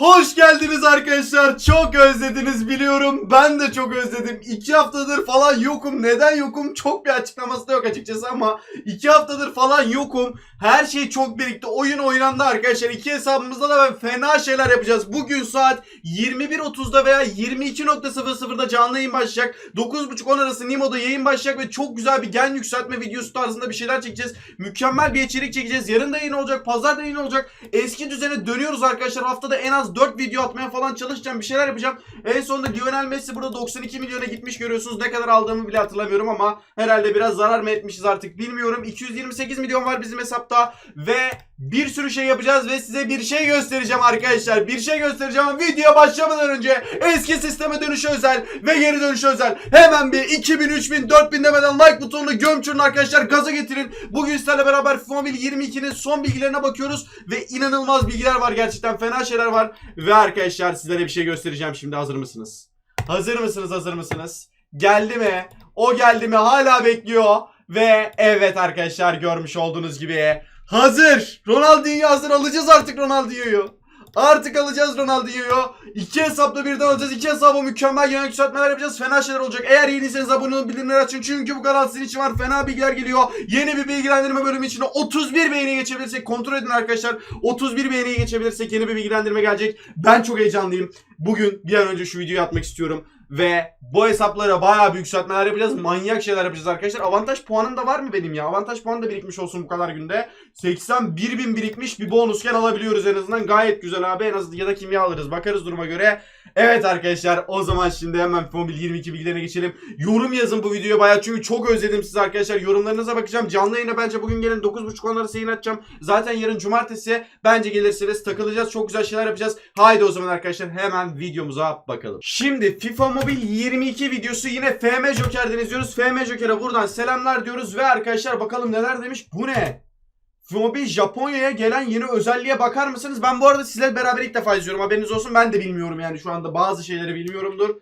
Hoş geldiniz arkadaşlar. Çok özlediniz biliyorum. Ben de çok özledim. İki haftadır falan yokum. Neden yokum? Çok bir açıklaması da yok açıkçası ama iki haftadır falan yokum. Her şey çok birikti. Oyun oynandı arkadaşlar. İki hesabımızda da ben fena şeyler yapacağız. Bugün saat 21.30'da veya 22.00'da canlı yayın başlayacak. 9.30-10 arası Nimo'da yayın başlayacak ve çok güzel bir gen yükseltme videosu tarzında bir şeyler çekeceğiz. Mükemmel bir içerik çekeceğiz. Yarın da yayın olacak. Pazar da yayın olacak. Eski düzene dönüyoruz arkadaşlar. Haftada en az 4 video atmaya falan çalışacağım. Bir şeyler yapacağım. En sonunda Lionel Messi burada 92 milyona gitmiş görüyorsunuz. Ne kadar aldığımı bile hatırlamıyorum ama herhalde biraz zarar mı etmişiz artık bilmiyorum. 228 milyon var bizim hesapta ve bir sürü şey yapacağız ve size bir şey göstereceğim arkadaşlar. Bir şey göstereceğim ama video başlamadan önce eski sisteme dönüşe özel ve geri dönüşe özel. Hemen bir 2000, 3000, 4000 demeden like butonunu gömçürün arkadaşlar. Gaza getirin. Bugün sizlerle beraber Mobile 22'nin son bilgilerine bakıyoruz ve inanılmaz bilgiler var gerçekten. Fena şeyler var. Ve arkadaşlar sizlere bir şey göstereceğim şimdi. Hazır mısınız? Hazır mısınız? Hazır mısınız? Geldi mi? O geldi mi? Hala bekliyor. Ve evet arkadaşlar görmüş olduğunuz gibi hazır. Ronaldinho hazır. Alacağız artık Ronaldinho'yu. Artık alacağız Ronaldinho'yu. İki hesapla birden alacağız. İki hesaba mükemmel yönelik yükseltmeler yapacağız. Fena şeyler olacak. Eğer yeniyseniz abone olun bildirimleri açın. Çünkü bu kanal sizin için var. Fena bilgiler geliyor. Yeni bir bilgilendirme bölümü için 31 beğeni geçebilirsek kontrol edin arkadaşlar. 31 beğeniye geçebilirsek yeni bir bilgilendirme gelecek. Ben çok heyecanlıyım. Bugün bir an önce şu videoyu atmak istiyorum. Ve bu hesaplara bayağı büyük yükseltmeler yapacağız. Manyak şeyler yapacağız arkadaşlar. Avantaj puanım da var mı benim ya? Avantaj puanı da birikmiş olsun bu kadar günde. 81 bin birikmiş bir bonusken alabiliyoruz en azından. Gayet güzel abi. En azından ya da kimya alırız. Bakarız duruma göre. Evet arkadaşlar o zaman şimdi hemen FIFA Mobile 22 bilgilerine geçelim. Yorum yazın bu videoya bayağı çünkü çok özledim sizi arkadaşlar. Yorumlarınıza bakacağım. Canlı yayına bence bugün gelin 9.30 arası yayın açacağım. Zaten yarın cumartesi bence gelirsiniz takılacağız. Çok güzel şeyler yapacağız. Haydi o zaman arkadaşlar hemen videomuza bakalım. Şimdi FIFA Mobile 22 videosu yine FM Joker'den izliyoruz. FM Joker'e buradan selamlar diyoruz ve arkadaşlar bakalım neler demiş. Bu ne? Mobil Japonya'ya gelen yeni özelliğe bakar mısınız? Ben bu arada sizle beraber ilk defa izliyorum. Haberiniz olsun. Ben de bilmiyorum yani şu anda bazı şeyleri bilmiyorumdur.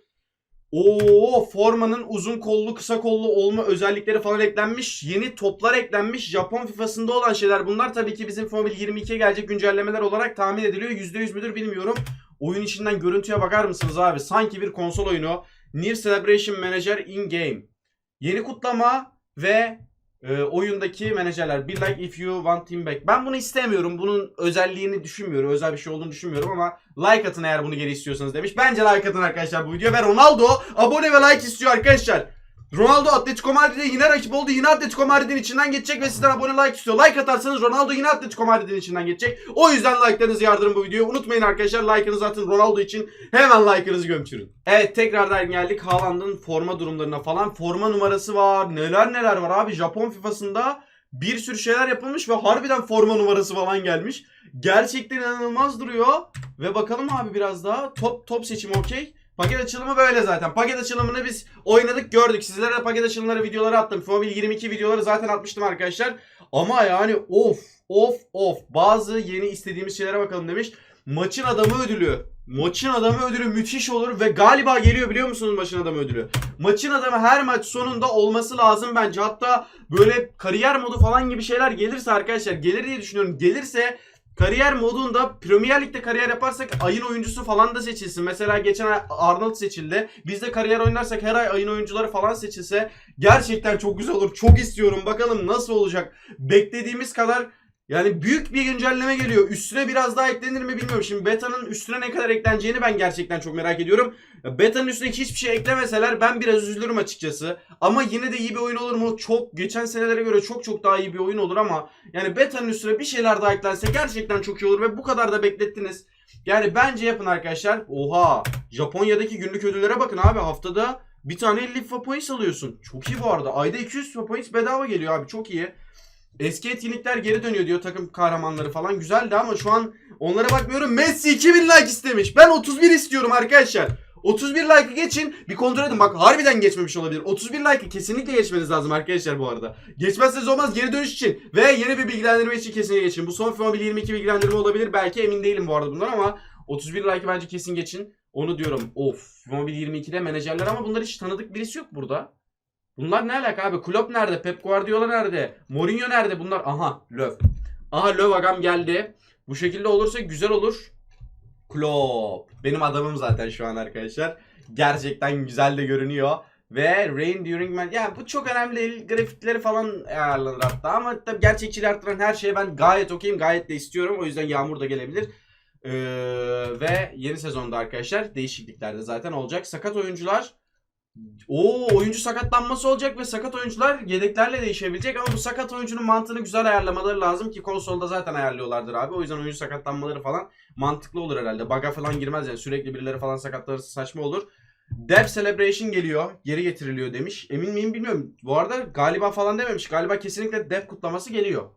Oo, formanın uzun kollu kısa kollu olma özellikleri falan eklenmiş. Yeni toplar eklenmiş. Japon FIFA'sında olan şeyler bunlar. Tabii ki bizim FIFA Mobile 22'ye gelecek güncellemeler olarak tahmin ediliyor. %100 müdür bilmiyorum. Oyun içinden görüntüye bakar mısınız abi? Sanki bir konsol oyunu. Near Celebration Manager in Game. Yeni kutlama ve e, oyundaki menajerler. Be like if you want him back. Ben bunu istemiyorum. Bunun özelliğini düşünmüyorum. Özel bir şey olduğunu düşünmüyorum ama like atın eğer bunu geri istiyorsanız demiş. Bence like atın arkadaşlar bu videoya. Ve Ronaldo abone ve like istiyor arkadaşlar. Ronaldo Atletico Madrid'e yine rakip oldu. Yine Atletico Madrid'in içinden geçecek ve sizden abone like istiyor. Like atarsanız Ronaldo yine Atletico Madrid'in içinden geçecek. O yüzden like'larınızı yardırın bu videoya. Unutmayın arkadaşlar like'ınızı atın Ronaldo için. Hemen like'ınızı gömçürün. Evet tekrardan geldik Haaland'ın forma durumlarına falan. Forma numarası var. Neler neler var abi. Japon FIFA'sında bir sürü şeyler yapılmış ve harbiden forma numarası falan gelmiş. Gerçekten inanılmaz duruyor. Ve bakalım abi biraz daha. Top top seçimi okey. Paket açılımı böyle zaten. Paket açılımını biz oynadık gördük. Sizlere de paket açılımları videoları attım. Fobil 22 videoları zaten atmıştım arkadaşlar. Ama yani of of of. Bazı yeni istediğimiz şeylere bakalım demiş. Maçın adamı ödülü. Maçın adamı ödülü müthiş olur ve galiba geliyor biliyor musunuz maçın adamı ödülü? Maçın adamı her maç sonunda olması lazım bence. Hatta böyle kariyer modu falan gibi şeyler gelirse arkadaşlar gelir diye düşünüyorum. Gelirse Kariyer modunda Premier Lig'de kariyer yaparsak ayın oyuncusu falan da seçilsin. Mesela geçen ay Arnold seçildi. Biz de kariyer oynarsak her ay ayın oyuncuları falan seçilse gerçekten çok güzel olur. Çok istiyorum. Bakalım nasıl olacak. Beklediğimiz kadar yani büyük bir güncelleme geliyor. Üstüne biraz daha eklenir mi bilmiyorum. Şimdi beta'nın üstüne ne kadar ekleneceğini ben gerçekten çok merak ediyorum. Beta'nın üstüne hiçbir şey eklemeseler ben biraz üzülürüm açıkçası. Ama yine de iyi bir oyun olur mu? Çok geçen senelere göre çok çok daha iyi bir oyun olur ama yani beta'nın üstüne bir şeyler daha eklense gerçekten çok iyi olur ve bu kadar da beklettiniz. Yani bence yapın arkadaşlar. Oha! Japonya'daki günlük ödüllere bakın abi. Haftada bir tane 50 FIFA points alıyorsun. Çok iyi bu arada. Ayda 200 FIFA points bedava geliyor abi. Çok iyi. Eski etkinlikler geri dönüyor diyor takım kahramanları falan. Güzeldi ama şu an onlara bakmıyorum. Messi 2000 like istemiş. Ben 31 istiyorum arkadaşlar. 31 like'ı geçin. Bir kontrol edin. Bak harbiden geçmemiş olabilir. 31 like'ı kesinlikle geçmeniz lazım arkadaşlar bu arada. Geçmezseniz olmaz geri dönüş için. Ve yeni bir bilgilendirme için kesinlikle geçin. Bu son FIFA Mobile 22 bilgilendirme olabilir. Belki emin değilim bu arada bundan ama 31 like'ı bence kesin geçin. Onu diyorum. Of. FIFA Mobile 22'de menajerler ama bunlar hiç tanıdık birisi yok burada. Bunlar ne alaka abi? Klopp nerede? Pep Guardiola nerede? Mourinho nerede? Bunlar aha Löw. Aha Löw agam geldi. Bu şekilde olursa güzel olur. Klopp. Benim adamım zaten şu an arkadaşlar. Gerçekten güzel de görünüyor. Ve Rain During Man. Yani bu çok önemli değil. Grafikleri falan ayarlanır hatta. Ama tabii gerçekçiliği arttıran her şeye ben gayet okeyim. Gayet de istiyorum. O yüzden yağmur da gelebilir. Ee, ve yeni sezonda arkadaşlar değişiklikler de zaten olacak. Sakat oyuncular o oyuncu sakatlanması olacak ve sakat oyuncular yedeklerle değişebilecek ama bu sakat oyuncunun mantığını güzel ayarlamaları lazım ki konsolda zaten ayarlıyorlardır abi. O yüzden oyuncu sakatlanmaları falan mantıklı olur herhalde. Bug'a falan girmez yani sürekli birileri falan sakatlanırsa saçma olur. Dev Celebration geliyor. Geri getiriliyor demiş. Emin miyim bilmiyorum. Bu arada galiba falan dememiş. Galiba kesinlikle dev kutlaması geliyor.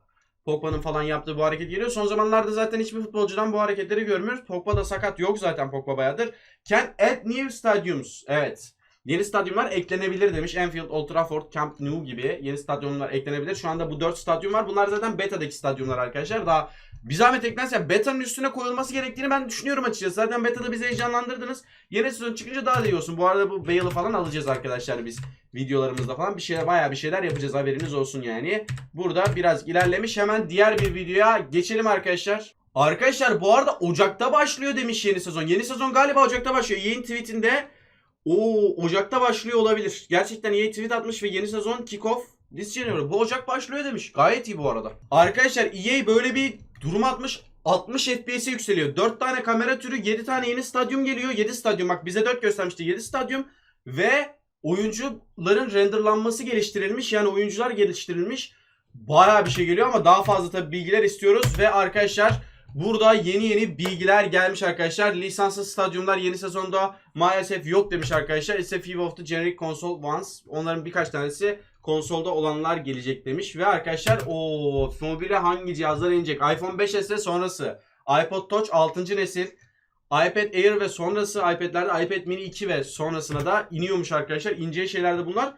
Pogba'nın falan yaptığı bu hareket geliyor. Son zamanlarda zaten hiçbir futbolcudan bu hareketleri görmüyoruz. Pogba da sakat yok zaten Pogba bayağıdır. Can add new stadiums. Evet. Yeni stadyumlar eklenebilir demiş. Anfield, Old Trafford, Camp Nou gibi yeni stadyumlar eklenebilir. Şu anda bu 4 stadyum var. Bunlar zaten beta'daki stadyumlar arkadaşlar. Daha bir zahmet eklense beta'nın üstüne koyulması gerektiğini ben düşünüyorum açıkçası. Zaten beta'da bizi heyecanlandırdınız. Yeni sezon çıkınca daha da iyi olsun. Bu arada bu Bale'ı falan alacağız arkadaşlar biz videolarımızda falan. Bir şeyler bayağı bir şeyler yapacağız haberiniz olsun yani. Burada biraz ilerlemiş. Hemen diğer bir videoya geçelim arkadaşlar. Arkadaşlar bu arada Ocak'ta başlıyor demiş yeni sezon. Yeni sezon galiba Ocak'ta başlıyor. Yayın tweetinde o Ocak'ta başlıyor olabilir. Gerçekten EA tweet atmış ve yeni sezon kickoff this January. Bu Ocak başlıyor demiş. Gayet iyi bu arada. Arkadaşlar EA böyle bir durum atmış. 60 FPS'e yükseliyor. 4 tane kamera türü, 7 tane yeni stadyum geliyor. 7 stadyum bak bize 4 göstermişti. 7 stadyum ve oyuncuların renderlanması geliştirilmiş. Yani oyuncular geliştirilmiş. Bayağı bir şey geliyor ama daha fazla tabii bilgiler istiyoruz ve arkadaşlar Burada yeni yeni bilgiler gelmiş arkadaşlar. Lisanssız stadyumlar yeni sezonda maalesef yok demiş arkadaşlar. It's a of the generic console ones. Onların birkaç tanesi konsolda olanlar gelecek demiş. Ve arkadaşlar o mobile hangi cihazlar inecek? iPhone 5s ve sonrası. iPod Touch 6. nesil. iPad Air ve sonrası iPad'lerde iPad Mini 2 ve sonrasına da iniyormuş arkadaşlar. İnce şeyler de bunlar.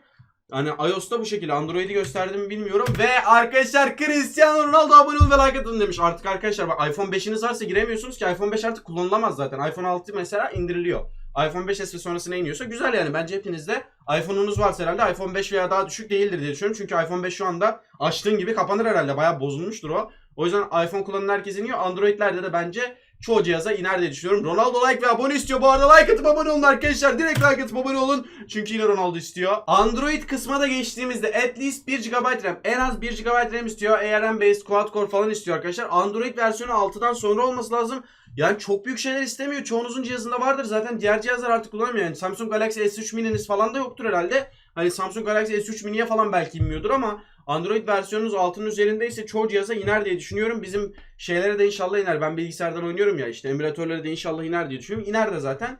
Hani iOS'ta bu şekilde Android'i gösterdim mi bilmiyorum. Ve arkadaşlar Cristiano Ronaldo abone olun ve like atın demiş. Artık arkadaşlar bak iPhone 5'iniz varsa giremiyorsunuz ki iPhone 5 artık kullanılamaz zaten. iPhone 6 mesela indiriliyor. iPhone 5s ve sonrasına iniyorsa güzel yani. Bence hepinizde iPhone'unuz varsa herhalde iPhone 5 veya daha düşük değildir diye düşünüyorum. Çünkü iPhone 5 şu anda açtığın gibi kapanır herhalde. Bayağı bozulmuştur o. O yüzden iPhone kullanan herkes iniyor. Android'lerde de bence çoğu cihaza iner diye düşünüyorum. Ronaldo like ve abone istiyor. Bu arada like atıp abone olun arkadaşlar. Direkt like atıp abone olun. Çünkü yine Ronaldo istiyor. Android kısma da geçtiğimizde at least 1 GB RAM. En az 1 GB RAM istiyor. ARM based quad core falan istiyor arkadaşlar. Android versiyonu 6'dan sonra olması lazım. Yani çok büyük şeyler istemiyor. Çoğunuzun cihazında vardır. Zaten diğer cihazlar artık kullanmıyor. Yani Samsung Galaxy S3 Mini'niz falan da yoktur herhalde. Hani Samsung Galaxy S3 Mini'ye falan belki inmiyordur ama Android versiyonunuz altının üzerindeyse çoğu cihaza iner diye düşünüyorum. Bizim şeylere de inşallah iner. Ben bilgisayardan oynuyorum ya işte emülatörlere de inşallah iner diye düşünüyorum. İner de zaten.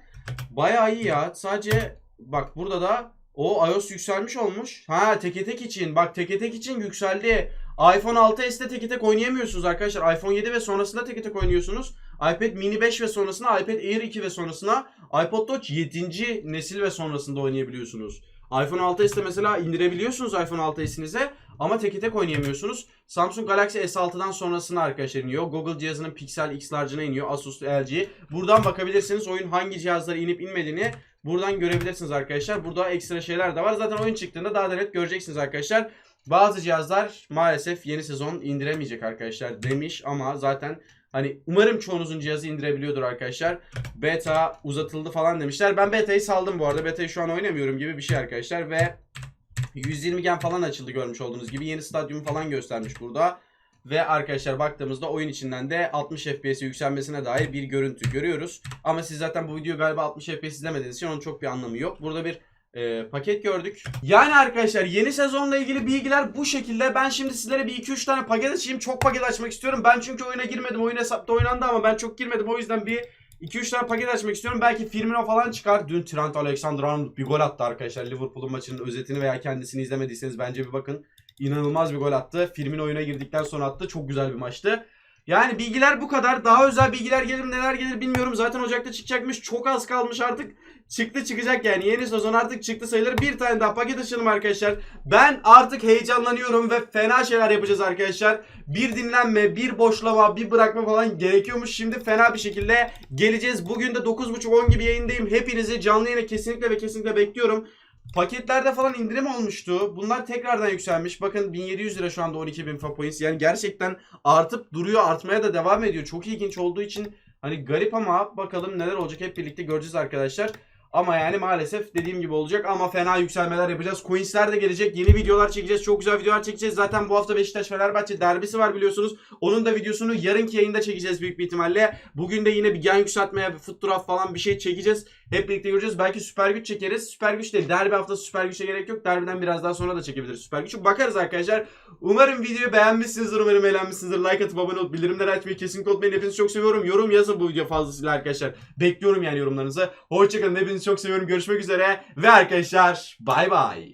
Bayağı iyi ya. Sadece bak burada da o iOS yükselmiş olmuş. Ha teke tek için. Bak teke tek için yükseldi. iPhone 6s'te teke tek oynayamıyorsunuz arkadaşlar. iPhone 7 ve sonrasında teke tek oynuyorsunuz. iPad mini 5 ve sonrasına, iPad Air 2 ve sonrasına, iPod Touch 7. nesil ve sonrasında oynayabiliyorsunuz. iPhone 6s'te mesela indirebiliyorsunuz iPhone 6s'inize ama teke tek oynayamıyorsunuz. Samsung Galaxy S6'dan sonrasına arkadaşlar iniyor. Google cihazının Pixel X Large'ına iniyor. Asus, LG. Buradan bakabilirsiniz oyun hangi cihazlara inip inmediğini buradan görebilirsiniz arkadaşlar. Burada ekstra şeyler de var. Zaten oyun çıktığında daha da net göreceksiniz arkadaşlar. Bazı cihazlar maalesef yeni sezon indiremeyecek arkadaşlar demiş ama zaten hani umarım çoğunuzun cihazı indirebiliyordur arkadaşlar. Beta uzatıldı falan demişler. Ben beta'yı saldım bu arada. Beta'yı şu an oynamıyorum gibi bir şey arkadaşlar ve 120 gen falan açıldı görmüş olduğunuz gibi. Yeni stadyum falan göstermiş burada. Ve arkadaşlar baktığımızda oyun içinden de 60 FPS'e yükselmesine dair bir görüntü görüyoruz. Ama siz zaten bu videoyu galiba 60 FPS izlemediğiniz için onun çok bir anlamı yok. Burada bir e, paket gördük. Yani arkadaşlar yeni sezonla ilgili bilgiler bu şekilde. Ben şimdi sizlere bir 2-3 tane paket açayım. Çok paket açmak istiyorum. Ben çünkü oyuna girmedim. Oyun hesapta oynandı ama ben çok girmedim. O yüzden bir 2-3 tane paket açmak istiyorum. Belki Firmino falan çıkar. Dün Trent Alexander-Arnold bir gol attı arkadaşlar. Liverpool'un maçının özetini veya kendisini izlemediyseniz bence bir bakın. İnanılmaz bir gol attı. Firmino oyuna girdikten sonra attı. Çok güzel bir maçtı. Yani bilgiler bu kadar. Daha özel bilgiler gelir neler gelir bilmiyorum. Zaten Ocak'ta çıkacakmış. Çok az kalmış artık. Çıktı çıkacak yani. Yeni sezon artık çıktı sayılır. Bir tane daha paket açalım arkadaşlar. Ben artık heyecanlanıyorum ve fena şeyler yapacağız arkadaşlar. Bir dinlenme, bir boşlama, bir bırakma falan gerekiyormuş. Şimdi fena bir şekilde geleceğiz. Bugün de 9.30-10 gibi yayındayım. Hepinizi canlı yayına kesinlikle ve kesinlikle bekliyorum. Paketlerde falan indirim olmuştu. Bunlar tekrardan yükselmiş. Bakın 1700 lira şu anda 12.000 fa points. Yani gerçekten artıp duruyor, artmaya da devam ediyor. Çok ilginç olduğu için Hani garip ama bakalım neler olacak hep birlikte göreceğiz arkadaşlar. Ama yani maalesef dediğim gibi olacak ama fena yükselmeler yapacağız. Coins'ler de gelecek. Yeni videolar çekeceğiz. Çok güzel videolar çekeceğiz. Zaten bu hafta Beşiktaş Fenerbahçe derbisi var biliyorsunuz. Onun da videosunu yarınki yayında çekeceğiz büyük bir ihtimalle. Bugün de yine bir gen yükseltmeye, bir foot draft falan bir şey çekeceğiz. Hep birlikte göreceğiz. Belki süper güç çekeriz. Süper güç de derbi haftası süper güçe gerek yok. Derbiden biraz daha sonra da çekebiliriz süper gücü. Bakarız arkadaşlar. Umarım videoyu beğenmişsinizdir. Umarım eğlenmişsinizdir. Like atıp abone olup bildirimleri açmayı kesinlikle unutmayın. Hepinizi çok seviyorum. Yorum yazın bu video fazlasıyla arkadaşlar. Bekliyorum yani yorumlarınızı. Hoşçakalın. Çok seviyorum. Görüşmek üzere. Ve arkadaşlar bay bay.